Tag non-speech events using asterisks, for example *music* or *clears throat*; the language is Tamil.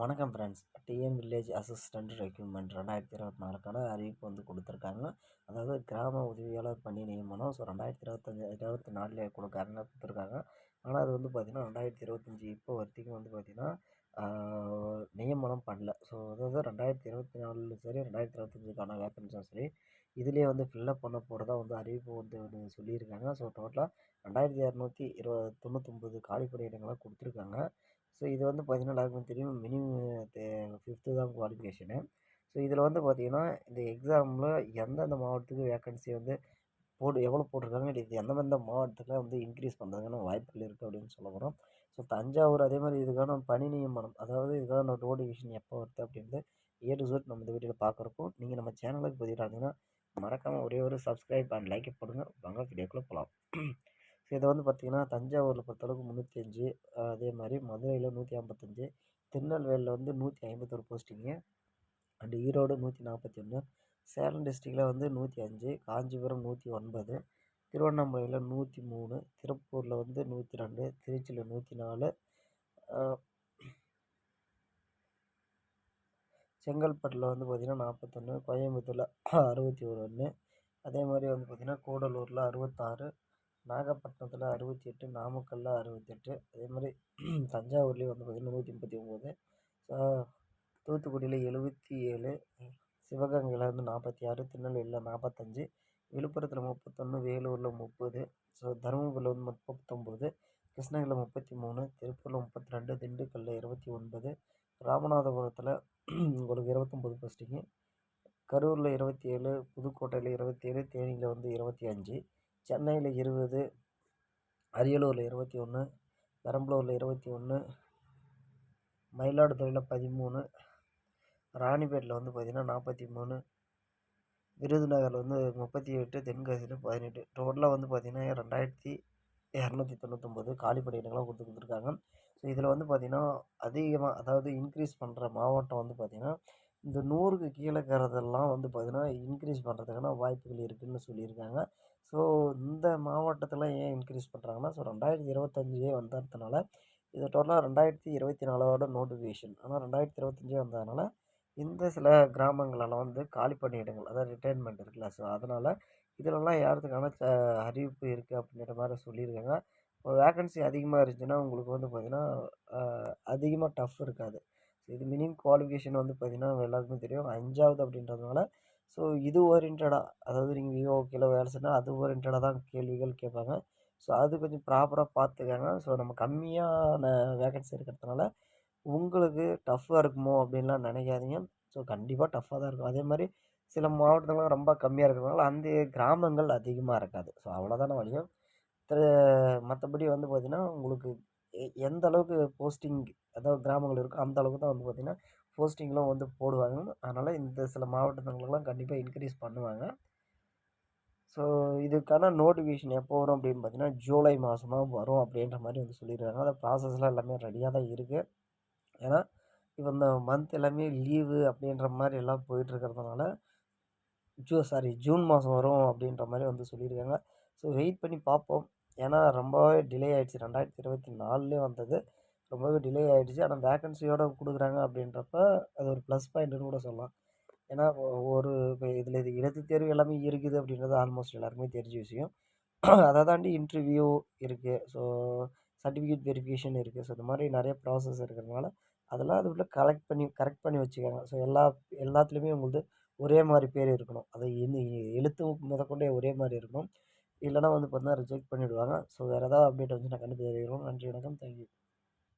வணக்கம் friends TN village assistant recruitment ரெண்டாயிரத்தி இருபத்தி நாலுக்கான அறிவிப்பு வந்து கொடுத்துருக்காங்க. அதாவது கிராம உதவியாளர் பணி நியமனம் ஸோ ரெண்டாயிரத்தி இருபத்தஞ்சி இருபத்தி நாலுலேயே கொடுக்காருன்னு கொடுத்துருக்காங்க. ஆனால் அது வந்து பார்த்திங்கன்னா ரெண்டாயிரத்தி இருபத்தஞ்சி இப்போ வரைக்கும் வந்து பார்த்திங்கன்னா நியமனம் பண்ணல. ஸோ அதாவது ரெண்டாயிரத்தி இருபத்தி நாலு சரி ரெண்டாயிரத்தி இருபத்தஞ்சிக்கான வேக்கன்ஸும் சரி இதுலேயே வந்து ஃபில்லப் பண்ண போகிறதா வந்து அறிவிப்பு வந்து சொல்லியிருக்காங்க. ஸோ டோட்டலாக ரெண்டாயிரத்தி இரநூத்தி இருபது தொண்ணூத்தொம்பது காலி பணியிடங்களாக கொடுத்துருக்காங்க. ஸோ இது வந்து பார்த்திங்கன்னா எல்லாருக்கும் தெரியும். மினிமம் ஃபிஃப்த்து தான் குவாலிஃபிகேஷனு ஸோ இதில் வந்து பார்த்திங்கன்னா இந்த எக்ஸாமில் எந்தெந்த மாவட்டத்துக்கு வேக்கன்சி வந்து போடு எவ்வளோ போட்டிருக்காங்க இது எந்தெந்த மாவட்டத்தில் வந்து இன்க்ரீஸ் பண்ணுறதுக்கான வாய்ப்புகள் இருக்குது அப்படின்னு சொல்ல போகிறோம் ஸோ தஞ்சாவூர் அதே மாதிரி இதுக்கான பணி நியமனம் அதாவது இதுக்கான நோட்டிஃபிகேஷன் எப்போ வருது அப்படின்றது ஏ டு ஜெட் நம்ம இந்த வீடியோவில் பார்க்குறப்போ நீங்கள் நம்ம சேனலுக்கு பதிலாக மறக்காமல் ஒரே ஒரு சப்ஸ்கிரைப் அண்ட் லைக் போடுங்க. வாங்க வீடியோக்குள்ளே போகலாம் இதை வந்து பார்த்திங்கன்னா தஞ்சாவூரில் பொறுத்தளவுக்கு முந்நூற்றி அஞ்சு அதே மாதிரி மதுரையில் நூற்றி ஐம்பத்தஞ்சு திருநெல்வேலியில் வந்து நூற்றி ஐம்பத்தொரு போஸ்டிங்கு அண்டு ஈரோடு நூற்றி நாற்பத்தி ஒன்று சேலம் டிஸ்ட்ரிக்டில் வந்து நூற்றி அஞ்சு காஞ்சிபுரம் நூற்றி ஒன்பது திருவண்ணாமலையில் நூற்றி மூணு திருப்பூரில் வந்து நூற்றி ரெண்டு திருச்சியில் நூற்றி நாலு செங்கல்பட்டில் வந்து பார்த்திங்கன்னா நாற்பத்தொன்று கோயம்புத்தூரில் அறுபத்தி ஒரு ஒன்று அதே மாதிரி வந்து பார்த்திங்கன்னா கூடலூரில் அறுபத்தாறு நாகப்பட்டினத்தில் அறுபத்தி எட்டு நாமக்கல்லில் அறுபத்தெட்டு. அதே மாதிரி தஞ்சாவூர்லேயும் வந்து பார்த்திங்கன்னா நூற்றி முப்பத்தி ஒம்பது தூத்துக்குடியில் எழுபத்தி ஏழு சிவகங்கையில் வந்து நாற்பத்தி ஆறு திருநெல்வேலியில் நாற்பத்தஞ்சு விழுப்புரத்தில் முப்பத்தொன்று வேலூரில் முப்பது ஸோ தருமபுரியில் வந்து முப்பத்தொம்போது கிருஷ்ணகிரியில் முப்பத்தி மூணு திருப்பூரில் முப்பத்தி ரெண்டு திண்டுக்கல்லில் இருபத்தி ஒன்பது ராமநாதபுரத்தில் உங்களுக்கு இருபத்தொம்போது போஸ்டிங்கு கரூரில் இருபத்தி ஏழு புதுக்கோட்டையில் இருபத்தி ஏழு தேனியில் வந்து இருபத்தி அஞ்சு சென்னையில் இருபது அரியலூரில் இருபத்தி ஒன்று பெரம்பலூரில் இருபத்தி ஒன்று மயிலாடுதுறையில் பதிமூணு ராணிப்பேட்டில் வந்து பார்த்திங்கன்னா நாற்பத்தி மூணு விருதுநகரில் வந்து முப்பத்தி எட்டு தென்காசியில் பதினெட்டு டோட்டலாக வந்து பார்த்திங்கன்னா ரெண்டாயிரத்தி இரநூத்தி தொண்ணூத்தொம்பது காலிப்படை இடங்களாக கொடுத்து கொடுத்துருக்காங்க. ஸோ இதில் வந்து பார்த்திங்கன்னா அதிகமாக அதாவது இன்க்ரீஸ் பண்ணுற மாவட்டம் வந்து பார்த்திங்கன்னா இந்த நூறுக்கு கீழே இருக்கிறதெல்லாம் வந்து பார்த்திங்கன்னா இன்க்ரீஸ் பண்ணுறதுக்கான வாய்ப்புகள் இருக்குதுன்னு சொல்லியிருக்காங்க. ஸோ இந்த மாவட்டத்தில் ஏன் இன்க்ரீஸ் பண்ணுறாங்கன்னா ஸோ ரெண்டாயிரத்தி இருபத்தஞ்சியே வந்ததுனால இது டோட்டலாக ரெண்டாயிரத்தி இருபத்தி நாலோட நோட்டிஃபிகேஷன் ஆனால் ரெண்டாயிரத்தி இருபத்தஞ்சே வந்ததுனால இந்த சில கிராமங்களெல்லாம் வந்து காலி பணியிடங்கள் அதாவது ரிட்டைர்மெண்ட் இருக்குல்ல ஸோ அதனால் இதிலெல்லாம் யாருக்கான அறிவிப்பு இருக்குது அப்படின்ற மாதிரி சொல்லியிருக்காங்க. இப்போ வேக்கன்சி அதிகமாக இருந்துச்சுன்னா உங்களுக்கு வந்து பார்த்திங்கன்னா அதிகமாக டஃப் இருக்காது. ஸோ இது மினிமம் குவாலிஃபிகேஷன் வந்து பார்த்திங்கன்னா எல்லாருக்குமே தெரியும். அஞ்சாவது அப்படின்றதுனால ஸோ இது ஓரியன்டாக அதாவது நீங்கள் விவோ கீழே வேலை செய்யணும் அது ஓரியன்டாக தான் கேள்விகள் கேட்பாங்க. ஸோ அது கொஞ்சம் ப்ராப்பராக பார்த்துக்கோங்க. ஸோ நம்ம கம்மியான வேகன்சி இருக்கிறதுனால உங்களுக்கு டஃப்பாக இருக்குமோ அப்படின்லாம் நினைக்காதீங்க. ஸோ கண்டிப்பாக டஃப்பாக தான் இருக்கும். அதே மாதிரி சில மாவட்டங்கள் ரொம்ப கம்மியாக இருக்கிறதுனால அந்த கிராமங்கள் அதிகமாக இருக்காது. ஸோ அவ்வளோதான வழியும் மற்றபடி வந்து பார்த்திங்கன்னா உங்களுக்கு எந்த அளவுக்கு போஸ்டிங் அதாவது கிராமங்கள் இருக்கோ அந்த அளவுக்கு தான் வந்து பார்த்திங்கன்னா போஸ்டிங்லாம் வந்து போடுவாங்க. அதனால் இந்த சில மாவட்டத்துங்களுக்கெல்லாம் கண்டிப்பாக இன்க்ரீஸ் பண்ணுவாங்க. ஸோ இதுக்கான நோட்டிஃபிகேஷன் எப்போ வரும் அப்படின்னு பார்த்தீங்கன்னா ஜூலை மாதம் தான் வரும் அப்படின்ற மாதிரி வந்து சொல்லியிருக்காங்க. அந்த ப்ராசஸ்லாம் எல்லாமே ரெடியாக தான் இருக்குது ஏன்னா இப்போ இந்த மந்த் எல்லாமே லீவு அப்படின்ற மாதிரி எல்லாம் போயிட்டுருக்கிறதுனால ஜூ சாரி ஜூன் மாதம் வரும் அப்படின்ற மாதிரி வந்து சொல்லியிருக்காங்க. ஸோ வெயிட் பண்ணி பார்ப்போம். ஏன்னா ரொம்பவே டிலே ஆகிடுச்சு ரெண்டாயிரத்தி இருபத்தி நாலுலேயே வந்தது. ரொம்பவே டிலே ஆகிடுச்சு ஆனால் வேக்கன்சியோடு கொடுக்குறாங்க அப்படின்றப்ப அது ஒரு ப்ளஸ் பாயிண்ட்டுன்னு கூட சொல்லலாம். ஏன்னா ஒரு இப்போ இதில் இது எழுத்து தேர்வு எல்லாமே இருக்குது அப்படின்றது ஆல்மோஸ்ட் எல்லாருக்குமே தெரிஞ்ச விஷயம். *clears throat* அதை தாண்டி இன்டர்வியூ இருக்குது ஸோ சர்டிஃபிகேட் வெரிஃபிகேஷன் இருக்குது ஸோ இந்த மாதிரி நிறைய ப்ராசஸ் இருக்கிறதுனால அதெல்லாம் அது உள்ள கலெக்ட் பண்ணி கரெக்ட் பண்ணி வச்சுக்காங்க ஸோ எல்லா எல்லாத்துலேயுமே உங்களுக்கு ஒரே மாதிரி பேர் இருக்கணும். அதை எழுத்து முதற்கொண்டே ஒரே மாதிரி இருக்கணும். இல்லைனா வந்து பார்த்தீங்கன்னா ரிஜெக்ட் பண்ணிவிடுவாங்க ஸோ வேறு ஏதாவது அப்டேட் வந்து நான் கண்டிப்பாக தெரிவிக்கிறோம் நன்றி வணக்கம். தேங்க்யூ